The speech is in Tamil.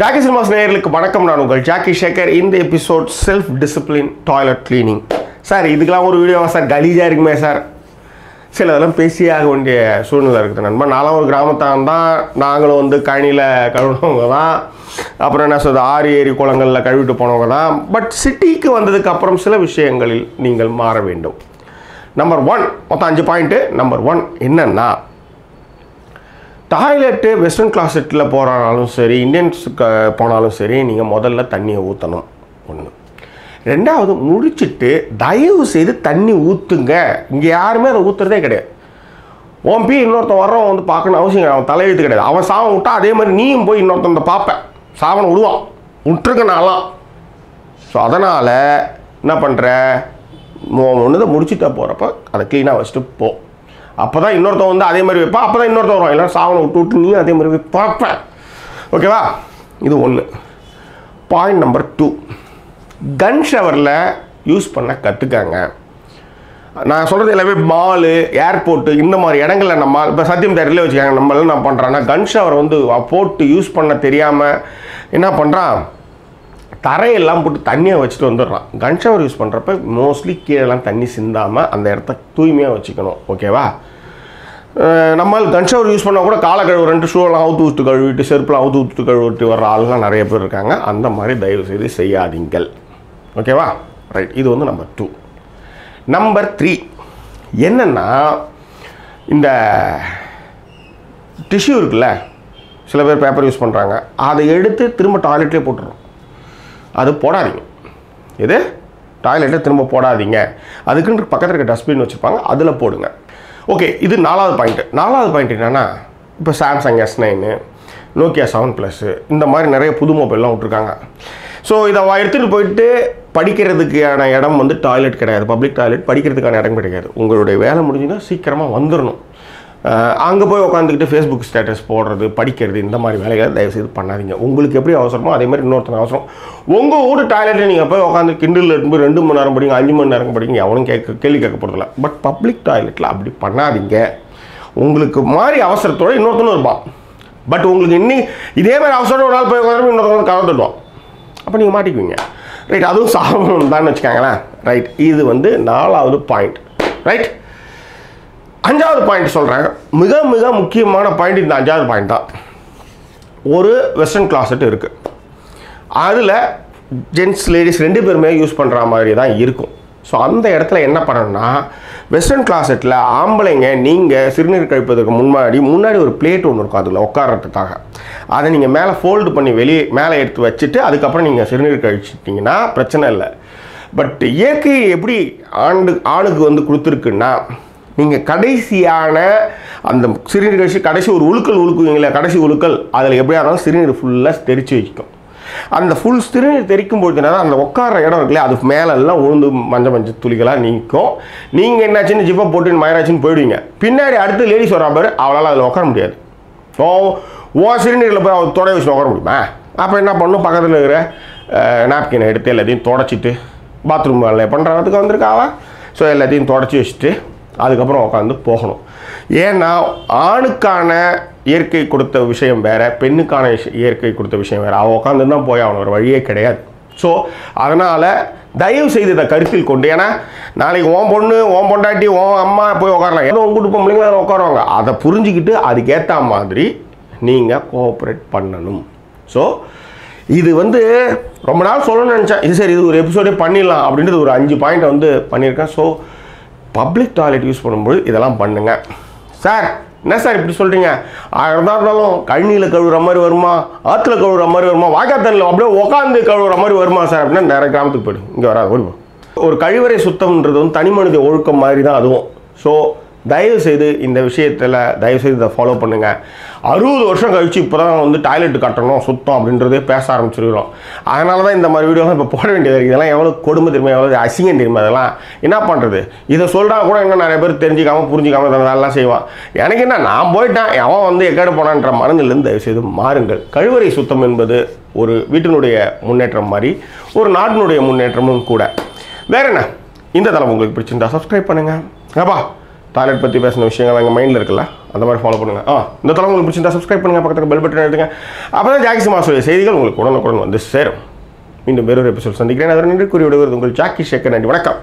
ஜாக்கி சினிமாஸ் நேயர்களுக்கு வணக்கம். நான் உங்கள் ஜாக்கி சேகர் இந்த episode self discipline toilet cleaning. Sir இதுக்கெல்லாம் ஒரு வீடியோவா சார்? கலீஜாக இருக்குமே சார். சில இதெல்லாம் பேசியே ஆக வேண்டிய சூழ்நிலை இருக்குது நண்பன் நானும் ஒரு கிராமத்தான் தான். நாங்களும் வந்து கழனியில் கழுவுனவங்க தான். அப்புறம் என்ன சொல்றது? ஆறு ஏரி குளங்களில் கழுவிட்டு போனவங்க தான். பட் சிட்டிக்கு வந்ததுக்கு அப்புறம் சில விஷயங்களில் நீங்கள் மாற வேண்டும். நம்பர் ஒன் மொத்தம் அஞ்சு பாயிண்ட்டு. நம்பர் ஒன் என்னன்னா டாய்லெட்டு வெஸ்டர்ன் கிளாசெட்டில் போகிறாலும் சரி இந்தியன்ஸுக்கு போனாலும் சரி நீங்கள் முதல்ல தண்ணியை ஊற்றணும் ஒன்று ரெண்டாவது முடிச்சுட்டு தயவு செய்து தண்ணி ஊற்றுங்க இங்கே யாருமே அதை ஊற்றுறதே கிடையாது. உன் பி இன்னொருத்தன் வர்றவன் வந்து பார்க்கணும் அவசியம் அவன் தலையெழுத்து கிடையாது. அவன் சாவன் விட்டா அதே மாதிரி நீயும் போய் இன்னொருத்தன் பார்ப்பேன். சாவனை விடுவான். விட்டுருக்க நாளாம் ஸோ அதனால் என்ன பண்ணுற ஒன்று முடிச்சுட்டா போகிறப்ப அதை க்ளீனாக வச்சுட்டு போ. அப்போ தான் இன்னொருத்தவன் வந்து அதே மாதிரி வைப்பா அப்போ தான் இன்னொருத்தவன் வரும் எல்லாம் சாவனை விட்டு விட்டு நீயும் அதே மாதிரி போய் பார்ப்பேன் ஓகேவா? இது ஒன்று பாயிண்ட் நம்பர் டூ கன் ஷவரில் யூஸ் பண்ண கற்றுக்காங்க நான் சொல்கிறது எல்லாமே மாலு ஏர்போர்ட்டு இந்த மாதிரி இடங்கள்ல நம்ம இப்போ சத்தியம் தேட்டரில் வச்சுக்காங்க. நம்மளாம் நான் பண்ணுறேன்னா கன் ஷவர் வந்து போட்டு யூஸ் பண்ண தெரியாமல் என்ன பண்ணுறான் தரையெல்லாம் போட்டு தண்ணியை வச்சுட்டு வந்துடுறான். கன் ஷவர் யூஸ் பண்ணுறப்ப மோஸ்ட்லி கீழெல்லாம் தண்ணி சிந்தாமல் அந்த இடத்த தூய்மையாக வச்சுக்கணும். ஓகேவா நம்மால் கன் ஷவர் யூஸ் பண்ணால் கூட காலை கழுவு ரெண்டு ஷூலாம் அவுத்து விட்டு கழுவிட்டு செருப்புலாம் அவுத்து விட்டு கழுவிட்டு வர்ற ஆள்லாம் நிறைய பேர் இருக்காங்க. அந்த மாதிரி தயவு செய்து செய்யாதீங்கள். ஓகேவா ரைட் இது வந்து நம்பர் டூ நம்பர் த்ரீ என்னென்னா இந்த டிஷ்யூ இருக்குல்ல சில பேர் பேப்பர் யூஸ் பண்ணுறாங்க அதை எடுத்து திரும்ப டாய்லெட்லேயே போட்டுடுறோம் அது போடாதீங்க. எது? டாய்லெட்டை திரும்ப போடாதீங்க. அதுக்குன்னு பக்கத்தில் இருக்க டஸ்ட்பின் வச்சுருப்பாங்க அதில் போடுங்க. ஓகே இது நாலாவது பாயிண்ட்டு நாலாவது பாயிண்ட் என்னென்னா இப்போ Samsung S nine Nokia seven plus இந்த மாதிரி நிறைய புது மொபைல்லாம் விட்ருக்காங்க ஸோ இதை எடுத்துகிட்டு போயிட்டு படிக்கிறதுக்கான இடம் வந்து டாய்லெட் கிடையாது. பப்ளிக் டாய்லெட் படிக்கிறதுக்கான இடம் கிடையாது. உங்களுடைய வேலை முடிஞ்சுன்னா சீக்கிரமாக வந்துடணும் அங்கே போய் உட்காந்துக்கிட்டு ஃபேஸ்புக் ஸ்டேட்டஸ் போடுறது படிக்கிறது இந்த மாதிரி வேலைகளை தயவுசெய்து பண்ணாதீங்க. உங்களுக்கு எப்படி அவசரமோ அதே மாதிரி இன்னொருத்தன அவசரம். உங்கள் ஊர் டாய்லெட்டில் நீங்கள் போய் உட்காந்து கிண்டில் இருந்து ரெண்டு மணி நேரம் படிங்க அஞ்சு மணி நேரம் படிங்க எவனும் கேட்க கேள்வி கேட்க போகிறதில்ல பட் பப்ளிக் டாய்லெட்டில் அப்படி பண்ணாதீங்க. உங்களுக்கு மாதிரி அவசரத்தோட இன்னொருத்தனும் இருப்பான். பட் உங்களுக்கு இன்னி இதே மாதிரி அவசரம் ஒரு நாள் போய் உட்காந்து இன்னொருத்தவங்க கலந்துடுவோம் அப்போ நீங்கள் மாட்டிக்குவீங்க. ரைட் அதுவும் சாபம் தான் வச்சுக்காங்களேன். ரைட் இது வந்து நாலாவது பாயிண்ட் ரைட் அஞ்சாவது பாயிண்ட் சொல்கிறேன் மிக மிக முக்கியமான பாயிண்ட் இந்த அஞ்சாவது பாயிண்ட் தான். ஒரு வெஸ்டர்ன் கிளாசெட் இருக்குது அதில் ஜென்ட்ஸ் லேடிஸ் ரெண்டு பேருமே யூஸ் பண்ணுற மாதிரி தான் இருக்கும். ஸோ அந்த இடத்துல என்ன பண்ணணும்னா வெஸ்டர்ன் கிளாசெட்டில் ஆம்பளைங்க நீங்கள் சிறுநீர் கழிப்பதற்கு முன்னாடி முன்னாடி ஒரு பிளேட் ஒன்று இருக்கும் அதில் உட்காரத்துக்காக அதை நீங்கள் மேலே ஃபோல்டு பண்ணி வெளியே மேலே எடுத்து வச்சுட்டு அதுக்கப்புறம் நீங்கள் சிறுநீர் கழிச்சிட்டிங்கன்னா பிரச்சனை இல்லை. பட் இயற்கை எப்படி ஆண்டு ஆணுக்கு வந்து கொடுத்துருக்குன்னா நீங்கள் கடைசியான அந்த சிறுநீர் கழிச்சு கடைசி ஒரு உழுக்கல் உழுக்குவீங்களே கடைசி உழுக்கல் அதில் எப்படியா இருந்தாலும் சிறுநீர் ஃபுல்லாக தெரிச்சு வைக்கும். அந்த ஃபுல் சிறுநீர் தெரிக்கும் பொழுது என்னன்னா அந்த உட்கார இடம் இருக்குல்ல அது மேலெல்லாம் உளுந்து மஞ்சள் மஞ்சள் துளிகளாக நீக்கும். நீங்கள் என்னாச்சுன்னு ஜிப்பை போட்டு மயராச்சின்னு போயிடுவீங்க. பின்னாடி அடுத்து லேடிஸ் வரா பாரு அவளால் அதில் உட்கார முடியாது. ஓ ஓ சிறுநீரில் போய் அவள் தொடை வச்சு உட்கார முடியுமா? அப்போ என்ன பண்ணும்? பக்கத்தில் இருக்கிற நாப்கினை எடுத்து எல்லாத்தையும் தொடச்சிட்டு பாத்ரூம் வேலை பண்ணுறதுக்கு வந்திருக்காவா ஸோ எல்லாத்தையும் தொடச்சி வச்சுட்டு அதுக்கப்புறம் உட்காந்து போகணும். ஏன்னா ஆணுக்கான இயற்கை கொடுத்த விஷயம் வேறு பெண்ணுக்கான இயற்கை கொடுத்த விஷயம் வேறு. அவள் உட்காந்து தான் போய் அவன் ஒரு வழியே கிடையாது. ஸோ அதனால் தயவு செய்து இதை கருத்தில் கொண்டு ஏன்னா நாளைக்கு உன் பொண்ணு உன் பொண்டாட்டி உன் அம்மா போய் உட்காரலாம் ஏதோ உங்க கூட்டு பொம்பளைங்க அதில் உட்காருவாங்க அதை புரிஞ்சுக்கிட்டு அதுக்கேற்ற மாதிரி நீங்கள் கோஆப்ரேட் பண்ணணும். ஸோ இது வந்து ரொம்ப நாள் சொல்லணும்னு நினச்சேன். இது சரி இது ஒரு எபிசோடே பண்ணிடலாம் அப்படின்றது ஒரு அஞ்சு பாயிண்ட் வந்து பண்ணியிருக்கேன். ஸோ பப்ளிக் டாய்லெட் யூஸ் பண்ணும்போது இதெல்லாம் பண்ணுங்க. சார் என்ன சார் இப்படி சொல்கிறீங்க ஆயிரம் தான் இருந்தாலும் கழனியில் கழுவுற மாதிரி வருமா? ஆற்றுல கழுவுற மாதிரி வருமா? வாய்க்காத்தண்ணில் அப்படியே உட்காந்து கழுவுற மாதிரி வருமா சார் அப்படின்னா நிறைய கிராமத்துக்கு போய்டும் இங்கே வராது ஒரு கழிவறை சுத்தம்ன்றது வந்து தனி மனித ஒழுக்கம் மாதிரி தான் அதுவும். ஸோ தயவுசெய்து இந்த விஷயத்தில் தயவு செய்து இதை ஃபாலோ பண்ணுங்கள் அறுபது வருஷம் கழிச்சு இப்போ தான் வந்து டாய்லெட் கட்டணும் சுத்தம் அப்படின்றதே பேச ஆரம்பிச்சிருக்கிறோம். அதனால தான் இந்த மாதிரி வீடியோலாம் இப்போ போட வேண்டியது இருக்குது இதெல்லாம் எவ்வளோ கொடுமை தெரியுமா? எவ்வளோ அசிங்கம் தெரியுமா அதெல்லாம் என்ன பண்ணுறது இதை சொல்கிறா கூட இன்னும் நிறைய பேர் தெரிஞ்சிக்காமல் புரிஞ்சிக்காமல் இதெல்லாம் செய்வான். எனக்கு என்ன நான் போயிட்டேன் அவன் வந்து எக்கேடு போனான்ற மனநிலிருந்து தயவு செய்து மாறுங்கள். கழிவறை சுத்தம் என்பது ஒரு வீட்டினுடைய முன்னேற்றம் மாதிரி ஒரு நாட்டினுடைய முன்னேற்றமும் கூட. வேற என்ன? இந்த தளம் உங்களுக்கு பிடிச்சிருந்தா சப்ஸ்கிரைப் பண்ணுங்கள் அப்பா டாய்லெட் பற்றி பேசின விஷயங்கள் எங்கள் மைண்டில் இருக்குல்ல? அந்த மாதிரி ஃபாலோ பண்ணுங்கள் ஆ இந்த தளம் உங்களுக்கு பிடிச்சிருந்தா சப்ஸ்கிரைப் பண்ணுங்கள் பக்கத்தில் பெல் பட்டன் எடுத்துங்க. அப்போ தான் ஜாக்கி மாசுடைய செய்திகள் உங்களுக்கு உடனுக்குடன் வந்து சேரும். மீண்டும் வேறொரு எபிசோட் சந்திக்கிறேன். அதற்கு நன்றி கூறி விடுவது உங்கள் ஜாக்கி ஷேக்கர் நன்றி. வணக்கம்.